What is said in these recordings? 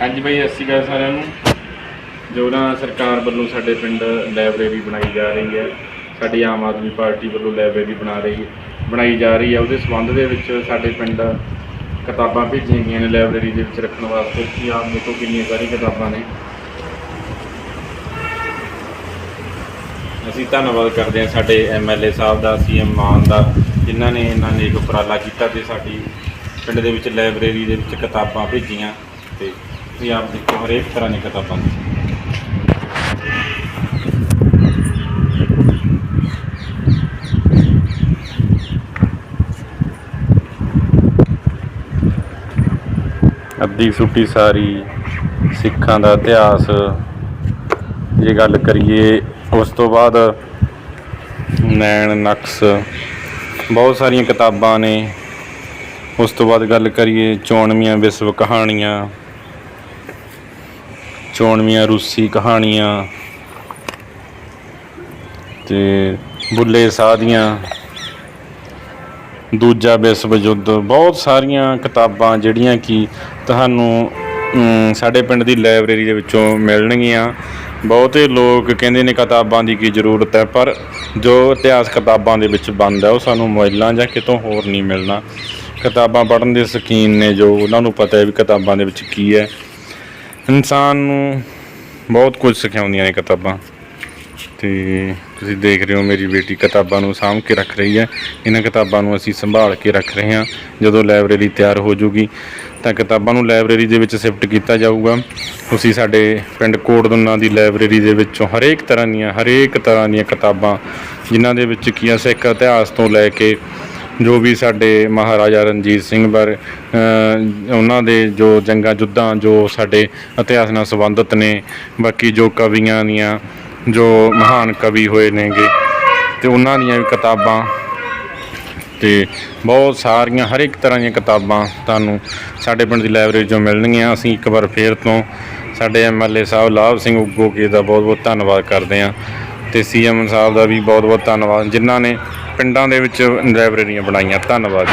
ਹਾਂਜੀ ਬਾਈ, ਸਤਿ ਸ਼੍ਰੀ ਅਕਾਲ ਸਾਰਿਆਂ ਨੂੰ। ਜੋ ਨਾ ਸਰਕਾਰ ਵੱਲੋਂ ਸਾਡੇ ਪਿੰਡ ਲਾਇਬ੍ਰੇਰੀ ਬਣਾਈ ਜਾ ਰਹੀ ਹੈ, ਸਾਡੀ ਆਮ ਆਦਮੀ ਪਾਰਟੀ ਵੱਲੋਂ ਲਾਇਬ੍ਰੇਰੀ ਬਣਾ ਰਹੀ, ਬਣਾਈ ਜਾ ਰਹੀ ਹੈ। ਉਹਦੇ ਸੰਬੰਧ ਦੇ ਵਿੱਚ ਸਾਡੇ ਪਿੰਡ ਕਿਤਾਬਾਂ ਭੇਜੀਆਂ ਗਈਆਂ ਨੇ ਲਾਇਬ੍ਰੇਰੀ ਦੇ ਵਿੱਚ ਰੱਖਣ ਵਾਸਤੇ। ਕਿ ਆਪ ਦੇਖੋ ਕਿੰਨੀਆਂ ਸਾਰੀਆਂ ਕਿਤਾਬਾਂ ਨੇ। ਅਸੀਂ ਧੰਨਵਾਦ ਕਰਦੇ ਹਾਂ ਸਾਡੇ ਐਮਐਲਏ ਸਾਹਿਬ ਦਾ ਸੀਐਮ ਮਾਨ ਦਾ, ਜਿਨ੍ਹਾਂ ਨੇ ਇਹਨਾਂ ਨੇ ਇੱਕ ਉਪਰਾਲਾ ਕੀਤਾ ਤੇ ਸਾਡੀ ਪਿੰਡ ਦੇ ਵਿੱਚ ਲਾਇਬ੍ਰੇਰੀ ਦੇ ਵਿੱਚ ਕਿਤਾਬਾਂ ਭੇਜੀਆਂ ਤੇ ਤੁਸੀਂ ਆਪ ਦੇਖੋ ਹਰੇਕ ਤਰ੍ਹਾਂ ਦੀਆਂ ਕਿਤਾਬਾਂ ਅੱਧੀ ਸੁੱਟੀ ਸਾਰੀ ਸਿੱਖਾਂ ਦਾ ਇਤਿਹਾਸ। ਜੇ ਗੱਲ ਕਰੀਏ ਉਸ ਤੋਂ ਬਾਅਦ ਨੈਣ, ਨਕਸ਼, ਬਹੁਤ ਸਾਰੀਆਂ ਕਿਤਾਬਾਂ ਨੇ। ਉਸ ਤੋਂ ਬਾਅਦ ਗੱਲ ਕਰੀਏ ਚੋਣਵੀਆਂ ਵਿਸ਼ਵ ਕਹਾਣੀਆਂ। ਚੋਣਵੀਆਂ, ਰੂਸੀ ਕਹਾਣੀਆਂ ਤੇ ਬੁੱਲੇ ਸਾਧੀਆਂ ਦੂਜਾ ਵਿਸ਼ਵ ਯੁੱਧ, ਬਹੁਤ ਸਾਰੀਆਂ ਕਿਤਾਬਾਂ ਜਿਹੜੀਆਂ ਕਿ ਤੁਹਾਨੂੰ ਸਾਡੇ ਪਿੰਡ ਦੀ ਲਾਇਬ੍ਰੇਰੀ ਦੇ ਵਿੱਚੋਂ ਮਿਲਣਗੀਆਂ। ਬਹੁਤੇ ਲੋਕ ਕਹਿੰਦੇ ਨੇ ਕਿਤਾਬਾਂ ਦੀ ਕੀ ਜ਼ਰੂਰਤ ਹੈ, ਪਰ ਜੋ ਇਤਿਹਾਸ ਕਿਤਾਬਾਂ ਦੇ ਵਿੱਚ ਬੰਦ ਹੈ, ਉਹ ਸਾਨੂੰ ਮੋਬਾਈਲਾਂ ਜਾਂ ਕਿਤੋਂ ਹੋਰ ਨਹੀਂ ਮਿਲਣਾ। ਕਿਤਾਬਾਂ ਪੜ੍ਹਨ ਦੇ ਸ਼ੌਕੀਨ ਨੇ ਜੋ, ਉਹਨਾਂ ਨੂੰ ਪਤਾ ਹੈ ਵੀ ਕਿਤਾਬਾਂ ਦੇ ਵਿੱਚ ਕੀ ਹੈ। ਇਨਸਾਨ ਨੂੰ ਬਹੁਤ ਕੁਝ ਸਿਖਾਉਂਦੀਆਂ ਨੇ ਕਿਤਾਬਾਂ। ਤੇ ਤੁਸੀਂ ਦੇਖ ਰਹੇ ਹੋ ਮੇਰੀ ਬੇਟੀ ਕਿਤਾਬਾਂ ਨੂੰ ਸਾਂਭ ਕੇ ਰੱਖ ਰਹੀ ਹੈ। ਇਹਨਾਂ ਕਿਤਾਬਾਂ ਨੂੰ ਅਸੀਂ ਸੰਭਾਲ ਕੇ ਰੱਖ ਰਹੇ ਹਾਂ। ਜਦੋਂ ਲਾਇਬ੍ਰੇਰੀ ਤਿਆਰ ਹੋ ਜੂਗੀ, ਤਾਂ ਕਿਤਾਬਾਂ ਨੂੰ ਲਾਇਬ੍ਰੇਰੀ ਦੇ ਵਿੱਚ ਸ਼ਿਫਟ ਕੀਤਾ ਜਾਊਗਾ। ਤੁਸੀਂ ਸਾਡੇ ਪਿੰਡ ਕੋਟਦੁੰਨਾ ਦੀ ਲਾਇਬ੍ਰੇਰੀ ਦੇ ਵਿੱਚੋਂ ਹਰੇਕ ਤਰ੍ਹਾਂ ਦੀਆਂ, ਹਰੇਕ ਤਰ੍ਹਾਂ ਦੀਆਂ ਕਿਤਾਬਾਂ, ਜਿਨ੍ਹਾਂ ਦੇ ਵਿੱਚ ਕੀ ਆ, ਸਿੱਖ ਇਤਿਹਾਸ ਤੋਂ ਲੈ ਕੇ ਜੋ ਵੀ ਸਾਡੇ ਮਹਾਰਾਜਾ ਰਣਜੀਤ ਸਿੰਘ ਬਾਰੇ ਉਹਨਾਂ ਦੇ ਜੋ ਜੰਗਾਂ ਜੁੱਧਾਂ ਜੋ ਸਾਡੇ ਇਤਿਹਾਸ ਨਾਲ ਸੰਬੰਧਿਤ ਨੇ, ਬਾਕੀ ਜੋ ਕਵੀਆਂ ਦੀਆਂ, ਜੋ ਮਹਾਨ ਕਵੀ ਹੋਏ ਨੇਗੇ, ਤੇ ਉਹਨਾਂ ਦੀਆਂ ਵੀ ਕਿਤਾਬਾਂ, ਤੇ ਬਹੁਤ ਸਾਰੀਆਂ ਹਰ ਇੱਕ ਤਰ੍ਹਾਂ ਦੀਆਂ ਕਿਤਾਬਾਂ ਤੁਹਾਨੂੰ ਸਾਡੇ ਪਿੰਡ ਦੀ ਲਾਇਬ੍ਰੇਰੀ 'ਚੋਂ ਮਿਲਣਗੀਆਂ। ਅਸੀਂ ਇੱਕ ਵਾਰ ਫੇਰ ਤੋਂ ਸਾਡੇ ਐਮਐਲਏ ਸਾਹਿਬ ਲਾਭ ਸਿੰਘ ਉੱਗੋ ਕੇ ਦਾ ਬਹੁਤ ਬਹੁਤ ਧੰਨਵਾਦ ਕਰਦੇ ਹਾਂ। ਤੇ ਸੀਐਮ ਸਾਹਿਬ ਦਾ ਵੀ ਬਹੁਤ ਬਹੁਤ ਧੰਨਵਾਦ, ਜਿਨ੍ਹਾਂ ਨੇ ਪਿੰਡਾਂ ਦੇ ਵਿੱਚ ਲਾਇਬ੍ਰੇਰੀਆਂ ਬਣਾਈਆਂ। ਧੰਨਵਾਦ।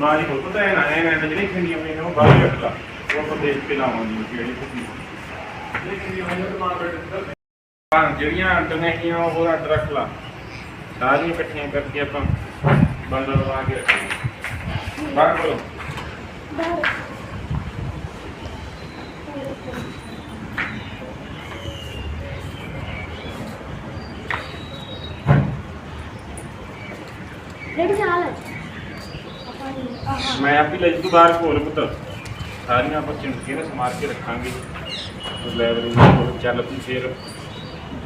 ਮਾਰੀ ਕੋ ਪਤਾ ਹੈ ਨਾ ਇਹ ਨਾ ਜਿਹੜੀ ਖੰਡੀਆਂ ਪਈਆਂ ਉਹ ਬਾਹਰ ਰੱਖ ਲਾ ਉਹ ਆਪਾਂ ਦੇਖ ਕੇ ਲਾਵਾਂਗੇ ਕਿਹੜੀ ਕੁੱਤੀ ਹਾਂ ਜਿਹੜੀਆਂ ਅੱਡ ਨੇਗੀਆਂ ਉਹ ਹੋਰ ਅੱਡ ਰੱਖ ਲਾ। ਸਾਰੀਆਂ ਇਕੱਠੀਆਂ ਕਰਕੇ ਆਪਾਂ ਬੰਡਲ ਲਵਾ ਕੇ ਰੱਖਾਂਗੇ। ਬਾਹਰ ਕਰੋ ਡੇਢ ਸਾਲ ਹੈ ਆਪਾਂ ਨੇ ਆਹ ਮੈਂ ਆਪ ਹੀ ਲੈ ਜੂ ਬਾਹਰ ਕੋਲ ਪੁੱਤ। ਸਾਰੀਆਂ ਆਪਾਂ ਚਿੰਟ ਕੇ ਸਮਾਰ ਕੇ ਰੱਖਾਂਗੇ? ਲਾਇਬ੍ਰੇਰੀ ਕੋਲ ਚੱਲ ਪਈ ਫੇਰ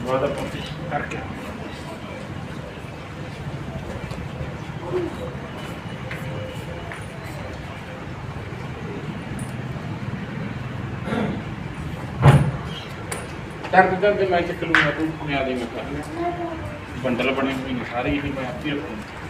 ਬਾਅਦ ਆਪਾਂ ਕਰਕੇ ਡਰ ਡਰ ਮੈਂ ਚੱਕ ਲੂੰਗਾ, ਤੂੰ ਬੁਨਿਆਦੀ ਮੈਂ ਕਰ ਬੰਡਲ ਬਣੇ ਹੋਏ ਨੇ, ਸਾਰੇ ਹੀ ਮੈਂ ਆਪੇ ਰੱਖੂੰ